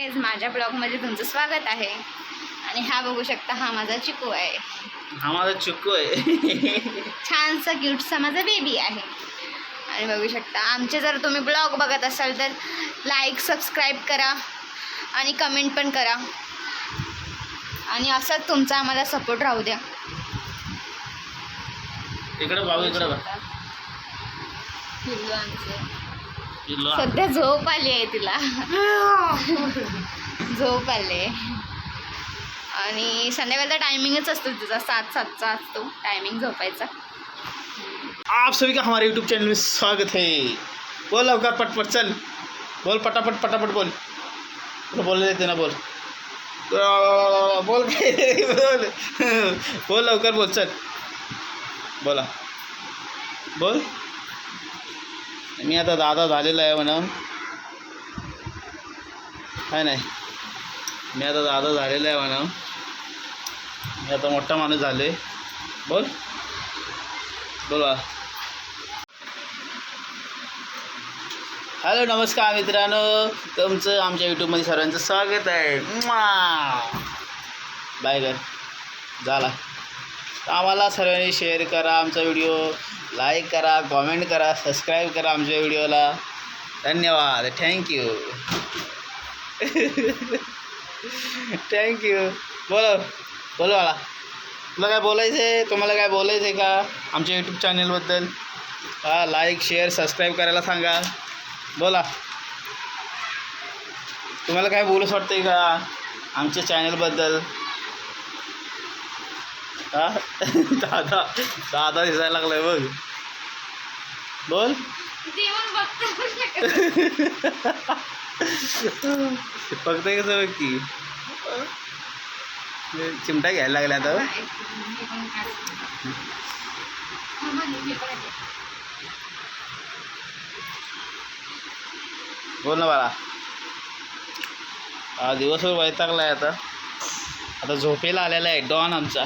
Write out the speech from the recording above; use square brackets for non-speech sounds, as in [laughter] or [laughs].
Guys माझ्या ब्लॉगमध्ये तुमचं स्वागत आहे. आणि हा बघू शकता हा माझा चिकू आहे. हा माझा चिक्कू आहे. [laughs] छानसा क्यूटसा माझा बेबी आहे. आणि बघू शकता आमचे जर तुम्ही ब्लॉग बघत असाल तर लाईक सबस्क्राईब करा. आणि कमेंट पण करा. आणि असंच तुमचा आम्हाला सपोर्ट राहू द्या. इकडे इकडे आमचं. सध्या झोप आली आहे तिला. झोप आले आणि संध्याकाळचा टायमिंगच असतो तिचा. सात सातचा असतो टायमिंग झोपायचा. आप सभी का हमारे यूट्यूब चैनल में स्वागत है। बोल लवकर पटपट चल. बोल पटापट पटापट बोल. बोल देते ना बोल. बोल बोल. बोल लवकर बोल चल. बोला. बोल. मी आता दादा झालेला आहे म्हणा. काय नाही. मी आता दादा झालेला आहे म्हणा. मी आता मोठा माणूस झालो आहे बोल बोला हॅलो नमस्कार मित्रांनो. तुमचं आमच्या यूट्यूबमध्ये सर्वांचं स्वागत आहे. बाय गर झाला. तर आम्हाला सर्वांनी शेअर करा आमचा व्हिडिओ लाईक करा कॉमेंट करा सबस्क्राईब करा आमच्या व्हिडिओला धन्यवाद. थँक्यू थँक्यू बोला. बोलो मला तुला काय बोलायचं आहे तुम्हाला काय बोलायचं आहे का आमच्या यूट्यूब चॅनलबद्दल हा लाईक शेअर सबस्क्राईब करायला सांगा. बोला. तुम्हाला काय बोलूच आहे का आमच्या चॅनेलबद्दल हा दादा दादा दिसायला लागलाय बघ. बोल. बघताय कसं बघ की. चिमटा घ्यायला लागला आता. बोल ना बाळा. हा दिवसभर वैतागला आहे आता. आता झोपेला आलेला आहे डॉन आमचा.